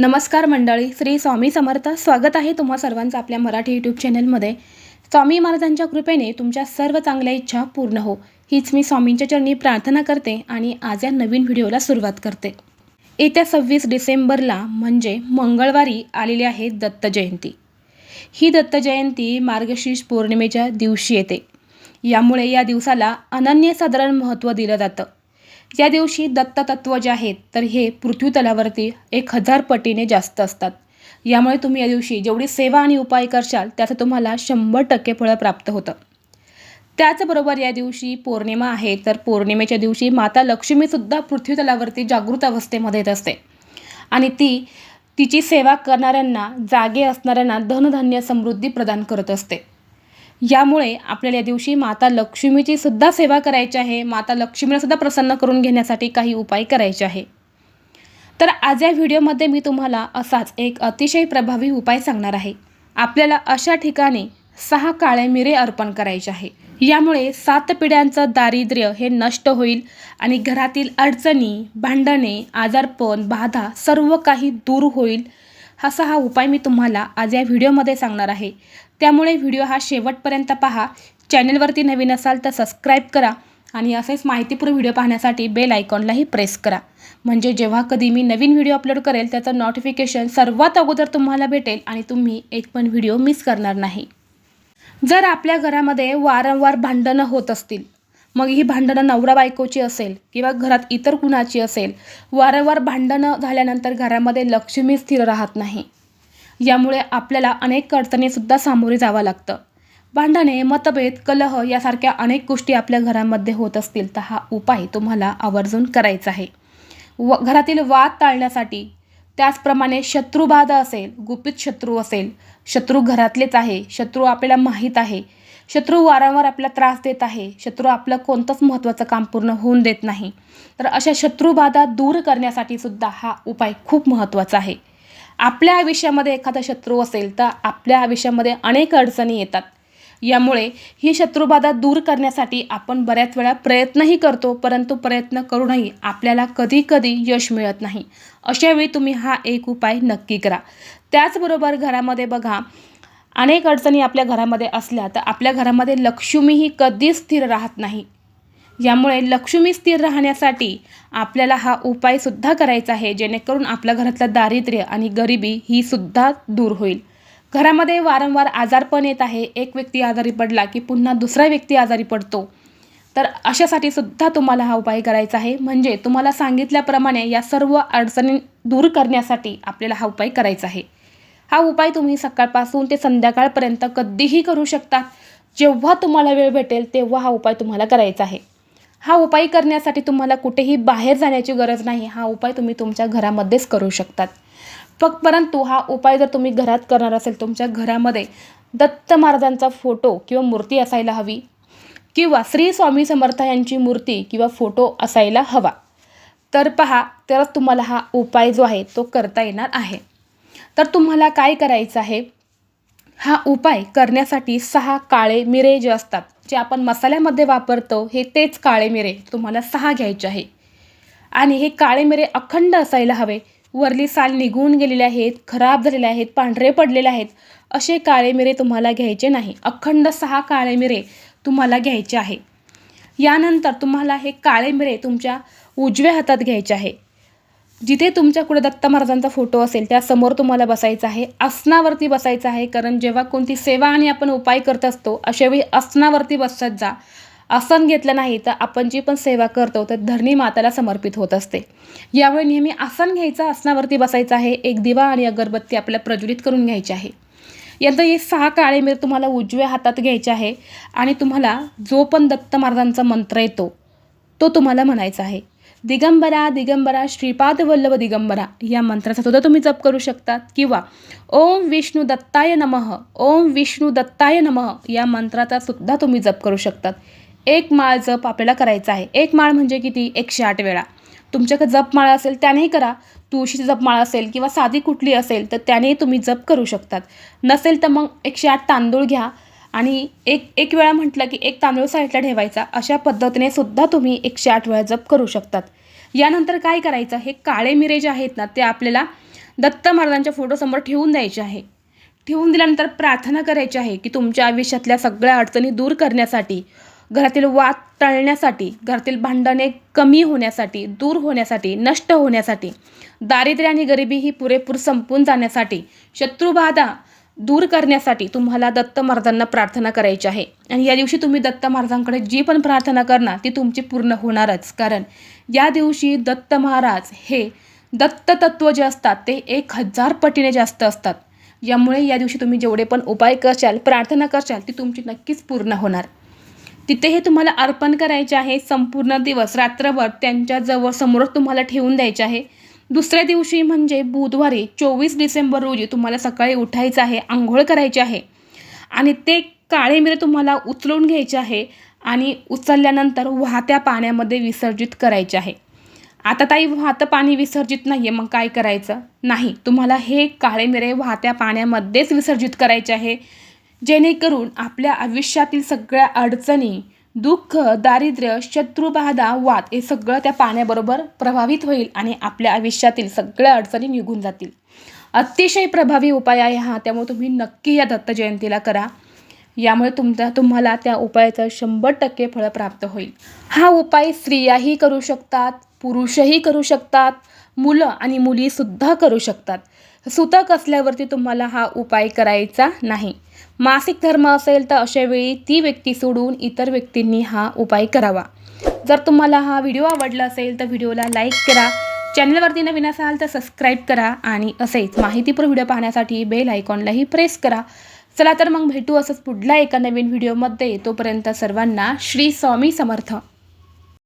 नमस्कार मंडळी श्री स्वामी समर्थ. स्वागत आहे तुम्हा सर्वांचं आपल्या मराठी यूट्यूब चॅनलमध्ये स्वामी महाराजांच्या कृपेने तुमच्या सर्व चांगल्या इच्छा पूर्ण हो. हीच मी स्वामींच्या चरणी प्रार्थना करते आणि आज या नवीन व्हिडिओला सुरुवात करते. येत्या सव्वीस डिसेंबरला म्हणजे मंगळवारी आलेली आहे दत्त जयंती. ही दत्त जयंती मार्गशीर्ष पौर्णिमेच्या दिवशी येते. यामुळे या दिवसाला अनन्यसाधारण महत्त्व दिलं जातं. या दिवशी दत्ततत्व जे आहेत तर हे पृथ्वीतलावरती एक हजार पटीने जास्त असतात. यामुळे तुम्ही या दिवशी जेवढी सेवा आणि उपाय करशाल त्याचं तुम्हाला शंभर टक्के फळं प्राप्त होतं. त्याचबरोबर या दिवशी पौर्णिमा आहे तर पौर्णिमेच्या दिवशी माता लक्ष्मीसुद्धा पृथ्वीतलावरती जागृत अवस्थेमध्ये येत असते. आणि ती तिची सेवा करणाऱ्यांना जागे असणाऱ्यांना धनधान्य समृद्धी प्रदान करत असते. यामुळे आपल्याला या दिवशी माता लक्ष्मीची सुद्धा सेवा करायची आहे. माता लक्ष्मीला सुद्धा प्रसन्न करून घेण्यासाठी काही उपाय करायचे आहे. तर आज या व्हिडिओमध्ये मी तुम्हाला असाच एक अतिशय प्रभावी उपाय सांगणार आहे. आपल्याला अशा ठिकाणी सहा काळे मिरे अर्पण करायचे आहे. यामुळे सात पिढ्यांचं दारिद्र्य हे नष्ट होईल आणि घरातील अडचणी भांडणे आजारपण बाधा सर्व काही दूर होईल. असा हा उपाय मी तुम्हाला आज या व्हिडिओमध्ये सांगणार आहे. त्यामुळे व्हिडिओ हा शेवटपर्यंत पहा. चॅनलवरती नवीन असाल तर सबस्क्राईब करा आणि असेच माहितीपूर्ण व्हिडिओ पाहण्यासाठी बेल आयकॉनलाही प्रेस करा. म्हणजे जेव्हा कधी मी नवीन व्हिडिओ अपलोड करेल त्याचं नोटिफिकेशन सर्वात अगोदर तुम्हाला भेटेल आणि तुम्ही एक पण व्हिडिओ मिस करणार नाही. जर आपल्या घरामध्ये वारंवार भांडणं होत असतील मग ही भांडणं नवरा बायकोची असेल किंवा घरात इतर कुणाची असेल वारंवार भांडणं झाल्यानंतर घरामध्ये लक्ष्मी स्थिर राहत नाही. यामुळे आपल्याला अनेक अडचणीसुद्धा सामोरे जावं लागतं. भांडणे मतभेद कलह यासारख्या अनेक गोष्टी आपल्या घरामध्ये होत असतील तर हा उपाय तुम्हाला आवर्जून करायचा आहे. व घरातील वाद टाळण्यासाठी त्याचप्रमाणे शत्रुबाधा असेल गुपित शत्रू असेल शत्रू घरातलेच आहे शत्रू आपल्याला माहीत आहे शत्रू वारंवार आपला त्रास देत आहे. शत्रू आपलं कोणतंच महत्त्वाचं काम पूर्ण होऊन देत नाही. तर अशा शत्रुबाधा दूर करण्यासाठी सुद्धा हा उपाय खूप महत्त्वाचा आहे. आपल्या आयुष्यामध्ये एखादा शत्रू असेल तर आपल्या आयुष्यामध्ये अनेक अडचणी येतात. यामुळे ही शत्रुबाधा दूर करण्यासाठी आपण बऱ्याच वेळा प्रयत्नही करतो परंतु प्रयत्न करूनही आपल्याला कधी कधी यश मिळत नाही. अशावेळी तुम्ही हा एक उपाय नक्की करा. त्याचबरोबर घरामध्ये बघा अनेक अडचणी आपल्या घरामध्ये असल्या तर आपल्या घरामध्ये लक्ष्मी ही कधीच स्थिर राहत नाही. यामुळे लक्ष्मी स्थिर राहण्यासाठी आपल्याला हा उपायसुद्धा करायचा आहे जेणेकरून आपल्या घरातलं दारिद्र्य आणि गरिबी ही सुद्धा दूर होईल. घरामध्ये वारंवार आजारपण येत आहे. एक व्यक्ती आजारी पडला की पुन्हा दुसरा व्यक्ती आजारी पडतो. तर अशासाठी सुद्धा तुम्हाला हा उपाय करायचा आहे. म्हणजे तुम्हाला सांगितल्याप्रमाणे या सर्व अडचणी दूर करण्यासाठी आपल्याला हा उपाय करायचा आहे. हा उपाय तुम्ही सकाळपासून ते संध्याकाळपर्यंत कधीही करू शकता. जेव्हा तुम्हाला वेळ भेटेल तेव्हा हा उपाय तुम्हाला करायचा आहे. हा उपाय करण्यासाठी तुम्हाला कुठेही बाहेर जाण्याची गरज नाही. हा उपाय तुम्ही तुमच्या घरामध्येच करू शकतात. फक्त परंतु हा उपाय जर तुम्ही घरात करणार असेल तुमच्या घरामध्ये दत्त महाराजांचा फोटो किंवा मूर्ती असायला हवी किंवा श्री स्वामी समर्थ यांची मूर्ती किंवा फोटो असायला हवा. तर पहा तरच तुम्हाला हा उपाय जो आहे तो करता येणार आहे. तर तुम्हाला काय करायचं आहे? हा उपाय करण्यासाठी सहा काळे मिरे जे असतात जे आपण मसाल्यामध्ये वापरतो हे तेच काळे मिरे तुम्हाला सहा घ्यायचे आहे. आणि हे काळे मिरे अखंड असायला हवे. वरली साल निघून गेलेले आहेत खराब झालेले आहेत पांढरे पडलेले आहेत असे काळे मिरे तुम्हाला घ्यायचे नाही. अखंड सहा काळे मिरे तुम्हाला घ्यायचे आहे. यानंतर तुम्हाला हे काळे मिरे तुमच्या उजव्या हातात घ्यायचे आहे. जिथे तुमच्याकडे दत्त महाराजांचा फोटो असेल त्यासमोर तुम्हाला बसायचं आहे. आसनावरती बसायचं आहे कारण जेव्हा कोणती सेवा आणि आपण उपाय करत असतो अशावेळी आसनावरती बसत जा. आसन घेतलं नाही तर आपण जी पण सेवा करतो तर धरणी माताला समर्पित होत असते. यामुळे नेहमी आसन घ्यायचं आसनावरती बसायचं आहे. एक दिवा आणि अगरबत्ती आपल्याला प्रज्वलित करून घ्यायची आहे. यानंतर हे सहा काळे मिर तुम्हाला उजव्या हातात घ्यायचे आहे आणि तुम्हाला जो पण दत्त महाराजांचा मंत्र येतो तो तुम्हाला म्हणायचा आहे. दिगंबरा दिगंबरा श्रीपाद वल्लभ दिगंबरा या मंत्राचा सुद्धा तुम्ही जप करू शकतात. किंवा ओम विष्णू दत्ताय नमः ओम विष्णू दत्ताय नमः या मंत्राचा सुद्धा तुम्ही जप करू शकतात. एक माळ जप आपल्याला करायचा आहे. एक माळ म्हणजे किती? एकशे आठ वेळा. तुमच्याकडे जप माळा असेल त्यानेही करा. तुळशीची जपमाळा असेल किंवा साधी कुठली असेल तर त्यानेही तुम्ही जप करू शकतात. नसेल तर मग एकशे आठ तांदूळ घ्या. आणि एक एक वेळा म्हटलं की एक तांदूळ साईडला ठेवायचा अशा पद्धतीने सुद्धा तुम्ही एकशे आठ वेळा जप करू शकतात. यानंतर काय करायचं हे काळे मिरे जे आहेत ना ते आपल्याला दत्त महाराजांच्या फोटोसमोर ठेवून द्यायचे आहे. ठेवून दिल्यानंतर प्रार्थना करायची आहे की तुमच्या आयुष्यातल्या सगळ्या अडचणी दूर करण्यासाठी घरातील वाद टळण्यासाठी घरातील भांडणे कमी होण्यासाठी दूर होण्यासाठी नष्ट होण्यासाठी दारिद्र्य आणि गरिबी ही पुरेपूर संपून जाण्यासाठी शत्रुबाधा दूर करण्यासाठी तुम्हाला दत्त महाराजांना प्रार्थना करायची आहे. आणि या दिवशी तुम्ही दत्त महाराजांकडे जी पण प्रार्थना करणार ती तुमची पूर्ण होणारच. कारण या दिवशी दत्त महाराज हे दत्त तत्व जे असतात ते एक हजार पटीने जास्त असतात. यामुळे या दिवशी तुम्ही जेवढे पण उपाय करशाल प्रार्थना करशाल ती तुमची नक्कीच पूर्ण होणार. तिथे हे तुम्हाला अर्पण करायचे आहे संपूर्ण दिवस. रात्रभर त्यांच्याजवळ समोर समोरच तुम्हाला ठेवून द्यायचे आहे. दुसऱ्या दिवशी म्हणजे बुधवारी चोवीस डिसेंबर रोजी तुम्हाला सकाळी उठायचं आहे आंघोळ करायची आहे. आणि ते काळे मिरे तुम्हाला उचलून घ्यायचे आहे आणि उचलल्यानंतर वाहत्या पाण्यामध्ये विसर्जित करायचे आहे. आता ताई वाहतं पाणी विसर्जित नाही आहे मग काय करायचं? नाही तुम्हाला हे काळे मिरे वाहत्या पाण्यामध्येच विसर्जित करायचे आहे. जेणेकरून आपल्या आयुष्यातील सगळ्या अडचणी दुःख दारिद्र्य शत्रुबाधा वाद हे सगळं त्या पाण्याबरोबर प्रभावित होईल आणि आपल्या आयुष्यातील सगळ्या अडचणी निघून जातील. अतिशय प्रभावी उपाय आहे हा त्यामुळे तुम्ही नक्की या दत्त जयंतीला करा. यामुळे तुमचा तुम्हाला त्या उपायाचं शंभर टक्के फळ प्राप्त होईल. हा उपाय स्त्रियाही करू शकतात पुरुषही करू शकतात मुलं आणि मुलीसुद्धा करू शकतात. सुतक असल्यावरती तुम्हाला हा उपाय करायचा नाही. मासिक धर्म असेल तर अशावेळी ती व्यक्ती सोडून इतर व्यक्तींनी हा उपाय करावा. जर तुम्हाला हा व्हिडिओ आवडला असेल तर व्हिडिओला लाईक करा. चॅनलवरती नवीन असाल तर सबस्क्राईब करा आणि असेच माहितीपूर व्हिडिओ पाहण्यासाठी बेल आयकॉनलाही प्रेस करा. चला तर मग भेटू असंच पुढल्या एका नवीन व्हिडिओमध्ये. तोपर्यंत सर्वांना श्री स्वामी समर्थ.